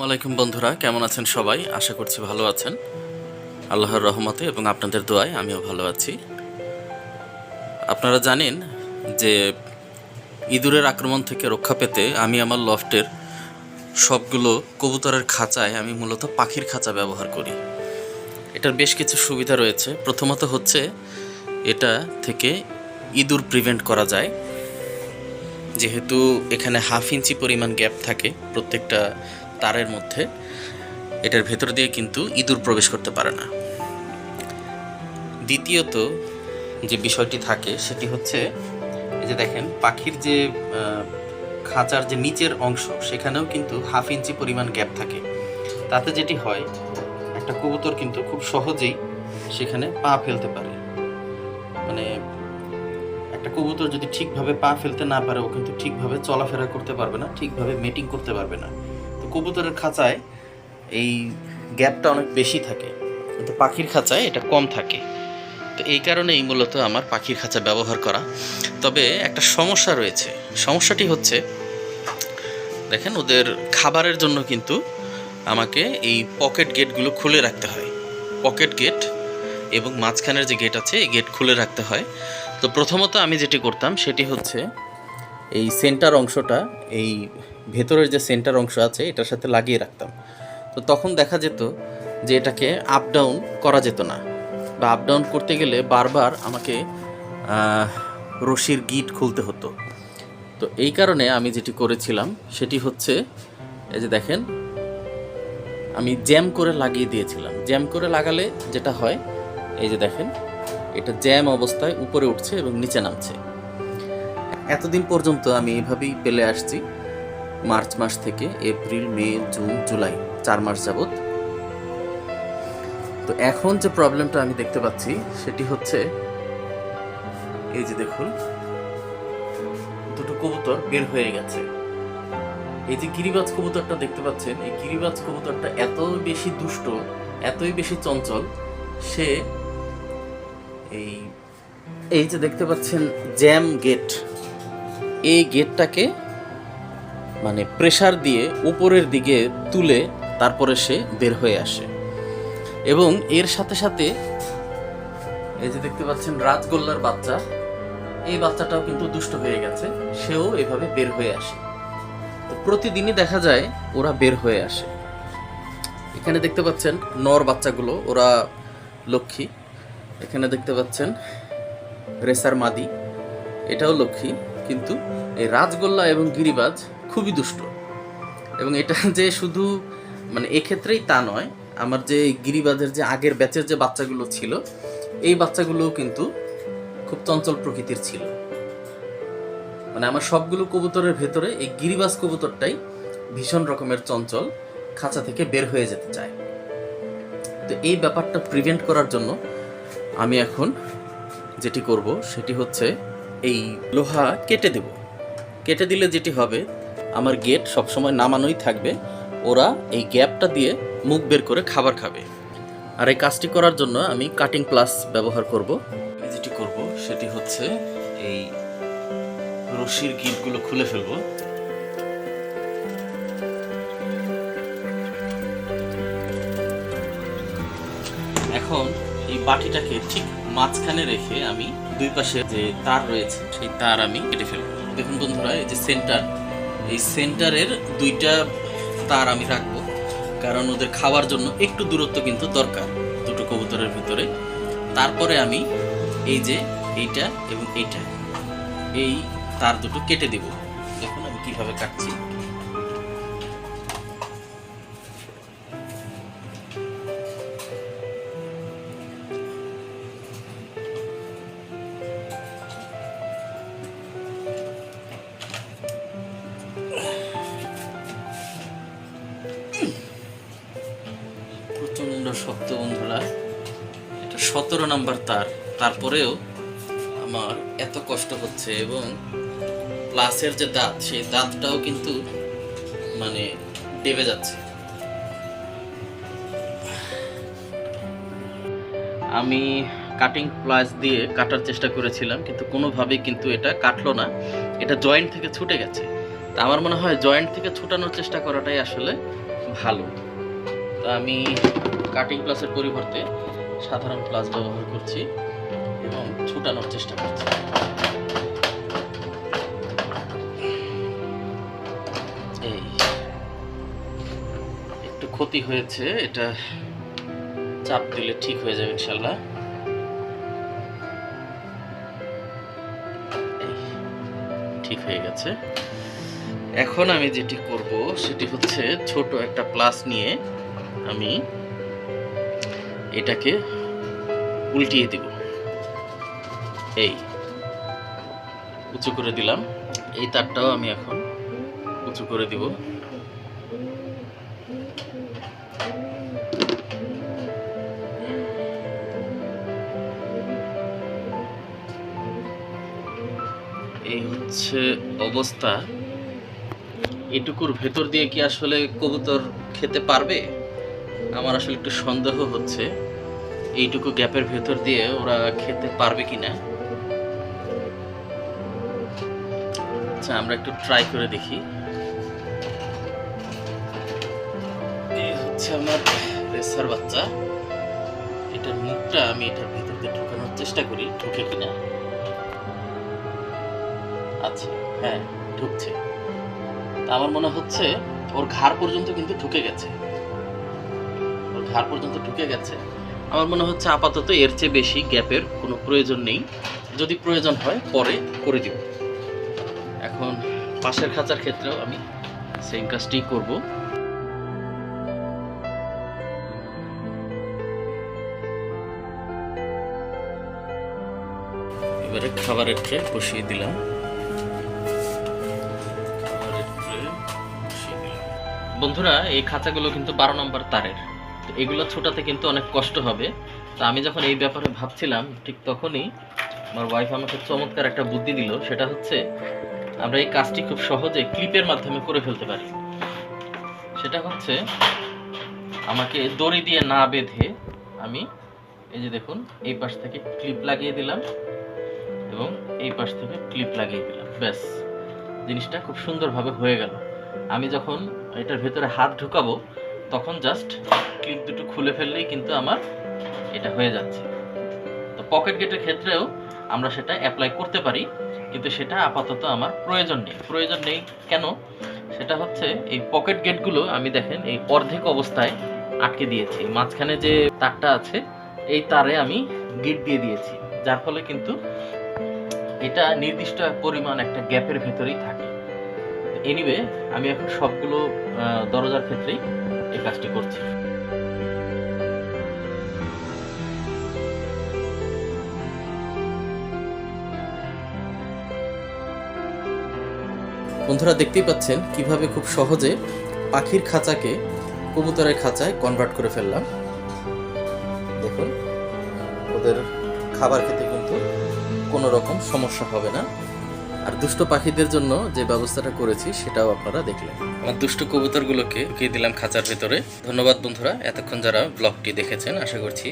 ওয়ালাইকুম বন্ধুরা, কেমন আছেন সবাই? আশা করছি ভালো আছেন। আল্লাহর রহমতে এবং আপনাদের দোয়ায় আমিও ভালো আছি। আপনারা জানেন যে ইঁদুরের আক্রমণ থেকে রক্ষা পেতে আমি আমার লফটের সবগুলো কবুতরের খাঁচায় আমি মূলত পাখির খাঁচা ব্যবহার করি। এটার বেশ কিছু সুবিধা রয়েছে। প্রথমত হচ্ছে, এটা থেকে ইঁদুর প্রিভেন্ট করা যায়। যেহেতু এখানে হাফ ইঞ্চি পরিমাণ গ্যাপ থাকে প্রত্যেকটা তারের মধ্যে। এটার ভেতর দিয়ে কিন্তু ইঁদুর প্রবেশ করতে পারে না। দ্বিতীয়ত যে বিষয়টি থাকে, সেটি হচ্ছে এই যে দেখেন, পাখির যে খাঁচার যে নিচের অংশ, সেখানেও কিন্তু হাফ ইঞ্চি পরিমাণ গ্যাপ থাকে। তাতে যেটি হয়, একটা কবুতর কিন্তু খুব সহজেই সেখানে পা ফেলতে পারে। মানে একটা কবুতর যদি ঠিকভাবে পা ফেলতে না পারে, ও কিন্তু ঠিকভাবে চলাফেরা করতে পারবে না, ঠিকভাবে মিটিং করতে পারবে না। কবুতরের খাঁচায় এই গ্যাপটা অনেক বেশি থাকে। কিন্তু পাখির খাঁচায় এটা কম থাকে। তো এই কারণেই মূলত আমার পাখির খাঁচা ব্যবহার করা। তবে একটা সমস্যা রয়েছে। সমস্যাটি হচ্ছে, দেখেন ওদের খাবারের জন্য কিন্তু আমাকে এই পকেট গেটগুলো খুলে রাখতে হয়। পকেট গেট এবং মাঝখানের যে গেট আছে, এই গেট খুলে রাখতে হয়। তো প্রথমত আমি যেটি করতাম, সেটি হচ্ছে এই সেন্টার অংশটা, এই ভেতরের যে সেন্টার অংশ আছে, এটার সাথে লাগিয়ে রাখতাম। তো তখন দেখা যেত যে এটাকে আপ ডাউন করা যেত না বা আপ ডাউন করতে গেলে বারবার আমাকে রশির গিট খুলতে হতো। তো এই কারণে আমি যেটি করেছিলাম, সেটি হচ্ছে, এই যে দেখেন, আমি জ্যাম করে লাগিয়ে দিয়েছিলাম। জ্যাম করে লাগালে যেটা হয়, এই যে দেখেন, এটা জ্যাম অবস্থায় উপরে উঠছে এবং নিচে নামছে। এতদিন পর্যন্ত আমি এভাবেই পেলে আসছি। মার্চ মাস থেকে এপ্রিল, মে, জুন, জুলাই, চার মাস যাবত তো এখন যে প্রবলেমটা আমি দেখতে পাচ্ছি, সেটি হচ্ছে, এই যে দেখুন, দুটো কবুতর বের হয়ে গেছে। এই যে গিরিবাজ কবুতরটা দেখতে পাচ্ছেন, এই গিরিবাজ কবুতরটা এত বেশি দুষ্ট, এতই বেশি চঞ্চল, সে এই এই যে দেখতে পাচ্ছেন জ্যাম গেট। এই গেটটাকে মানে প্রেসার দিয়ে উপরের দিকে তুলে তারপরে সে বের হয়ে আসে। এবং এর সাথে সাথে এই যে দেখতে পাচ্ছেন রাজগোল্লার বাচ্চা, এই বাচ্চাটাও কিন্তু দুষ্ট হয়ে গেছে, সেও এভাবে বের হয়ে আসে। তো প্রতিদিনই দেখা যায় ওরা বের হয়ে আসে। এখানে দেখতে পাচ্ছেন নর বাচ্চাগুলো, ওরা লক্ষ্মী। এখানে দেখতে পাচ্ছেন রেসার মাদি, এটাও লক্ষ্মী। কিন্তু এই রাজগোল্লা এবং গিরিবাজ খুবই দুষ্ট। এবং এটা যে শুধু মানে এক্ষেত্রেই তা নয়, আমার যে গিরিবাজের যে আগের ব্যাচের যে বাচ্চাগুলো ছিল, এই বাচ্চাগুলোও কিন্তু খুব চঞ্চল প্রকৃতির ছিল। মানে আমার সবগুলো কবুতরের ভেতরে এই গিরিবাজ কবুতরটাই ভীষণ রকমের চঞ্চল, খাঁচা থেকে বের হয়ে যেতে চায়। তো এই ব্যাপারটা প্রিভেন্ট করার জন্য আমি এখন যেটি করব, সেটি হচ্ছে এই লোহা কেটে দেব। কেটে দিলে যেটি হবে, আমার গেট সবসময় নামানোই থাকবে। ওরা এই গ্যাপটা দিয়ে মুখ বের করে খাবার খাবে। আর এই কাজটি করার জন্য আমি কাটিং প্লাস ব্যবহার করব। যেটি করব, সেটি হচ্ছে এই রশির গিটগুলো খুলে ফেলব। এখন এই বাটিটাকে ঠিক মাঝখানে রেখে আমি দুই পাশে যে তার রয়েছে, সেই তার আমি কেটে ফেলব। দেখুন বন্ধুরা, এই যে সেন্টার এই সেন্টারের দুইটা তার আমি রাখব, কারণ ওদের খাওয়ার জন্য একটু দূরত্ব কিন্তু দরকার দুটো কবুতরের ভিতরে। তারপরে আমি এই যে এইটা এবং এইটা, এই তার দুটো কেটে দেব। দেখুন আমি কীভাবে কাটছি। শক্ত বন্ধুরা। এটা সতেরো নাম্বার তার। তারপরেও আমার এত কষ্ট হচ্ছে এবং প্লাসের যে দাঁত, সেই দাঁতটাও কিন্তু মানে ডেবে যাচ্ছে। আমি কাটিং প্লাস দিয়ে কাটার চেষ্টা করেছিলাম, কিন্তু কোনোভাবেই কিন্তু এটা কাটলো না। এটা জয়েন্ট থেকে ছুটে গেছে। তা আমার মনে হয় জয়েন্ট থেকে ছুটানোর চেষ্টা করাটাই আসলে ভালো। তো আমি কাটিং প্লাসের পরিবর্তে সাধারণ প্লাস ব্যবহার করছি এবং ছুটানোর চেষ্টা করছি। এই, একটু ক্ষতি হয়েছে, এটা চাপ দিলে ঠিক হয়ে যাবে ইনশাল্লাহ ঠিক হয়ে গেছে। এখন আমি যেটি করব, সেটি হচ্ছে ছোট একটা প্লাস নিয়ে আমি এটাকে উল্টিয়ে দিব। এই, উঁচু করে দিলাম। এই তারটাও আমি এখন উঁচু করে দিব। এই হচ্ছে অবস্থা। এটুকুর ভেতর দিয়ে কি আসলে কবুতর খেতে পারবে? আমার আসলে একটু সন্দেহ হচ্ছে, এইটুকু গ্যাপের ভেতর দিয়ে ওরা খেতে পারবে কিনা। আচ্ছা আমরা একটু ট্রাই করে দেখি। হচ্ছে আমার রেসার বাচ্চা। এটার মুখটা আমি এটার ভেতর দিয়ে ঢোকানোর চেষ্টা করি, ঢুকে কিনা। আচ্ছা হ্যাঁ ঢুকছে। আমার মনে হচ্ছে ওর ঘাড় পর্যন্ত কিন্তু ঢুকে গেছে। ঘাড় পর্যন্ত ঢুকে গেছে। আমার মনে হচ্ছে আপাতত এর চেয়ে বেশি গ্যাপের কোনো প্রয়োজন নেই। যদি প্রয়োজন হয়, পরে করে দিব। এখন পাশের খাঁচার ক্ষেত্রেও আমি সেম কাজটি করব। এবারে খাবারের ট্রে বসিয়ে দিলাম। বন্ধুরা, এই খাঁচাগুলো কিন্তু বারো নম্বর তারের। তো এগুলো ছোটাতে কিন্তু অনেক কষ্ট হবে। তো আমি যখন এই ব্যাপারে ভাবছিলাম, ঠিক তখনই আমার ওয়াইফ আমাকে চমৎকার একটা বুদ্ধি দিল। সেটা হচ্ছে, আমরা এই কাজটি খুব সহজে ক্লিপের মাধ্যমে করে ফেলতে পারি। সেটা হচ্ছে, আমাকে দড়ি দিয়ে না বেঁধে আমি এই যে দেখুন, এই পাশ থেকে ক্লিপ লাগিয়ে দিলাম এবং এই পাশ থেকে ক্লিপ লাগিয়ে দিলাম। ব্যাস, জিনিসটা খুব সুন্দরভাবে হয়ে গেল। আমি যখন এটার ভেতরে হাত ঢুকাবো তখন জাস্ট ক্লিপ দুটো খুলে ফেললেই কিন্তু আমার এটা হয়ে যাচ্ছে। তো পকেট গেটের ক্ষেত্রেও আমরা সেটা অ্যাপ্লাই করতে পারি, কিন্তু সেটা আপাতত আমার প্রয়োজন নেই। প্রয়োজন নেই কেন? সেটা হচ্ছে এই পকেট গেটগুলো আমি দেখেন এই অর্ধেক অবস্থায় আটকে দিয়েছি। মাঝখানে যে তারটা আছে, এই তারে আমি গিট দিয়ে দিয়েছি। যার ফলে কিন্তু এটা নির্দিষ্ট পরিমাণ একটা গ্যাপের ভেতরেই থাকে। এনিওয়ে আমি এখন সবগুলো দরজার ক্ষেত্রেই এই কাজটি করছি। বন্ধুরা দেখতেই পাচ্ছেন কীভাবে খুব সহজে পাখির খাঁচাকে কবুতরের খাঁচায় কনভার্ট করে ফেললাম। দেখুন, ওদের খাবার খেতে কিন্তু কোনো রকম সমস্যা হবে না। আর দুষ্ট পাখিদের জন্য যে ব্যবস্থাটা করেছি, সেটাও আপনারা দেখলেন। আমার দুষ্ট কবুতরগুলোকে ঢুকিয়ে দিলাম খাঁচার ভেতরে। ধন্যবাদ বন্ধুরা, এতক্ষণ যারা ব্লগটি দেখেছেন, আশা করছি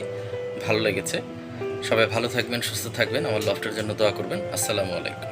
ভালো লেগেছে। সবাই ভালো থাকবেন, সুস্থ থাকবেন, আমার লফটের জন্য দোয়া করবেন। আসসালামু আলাইকুম।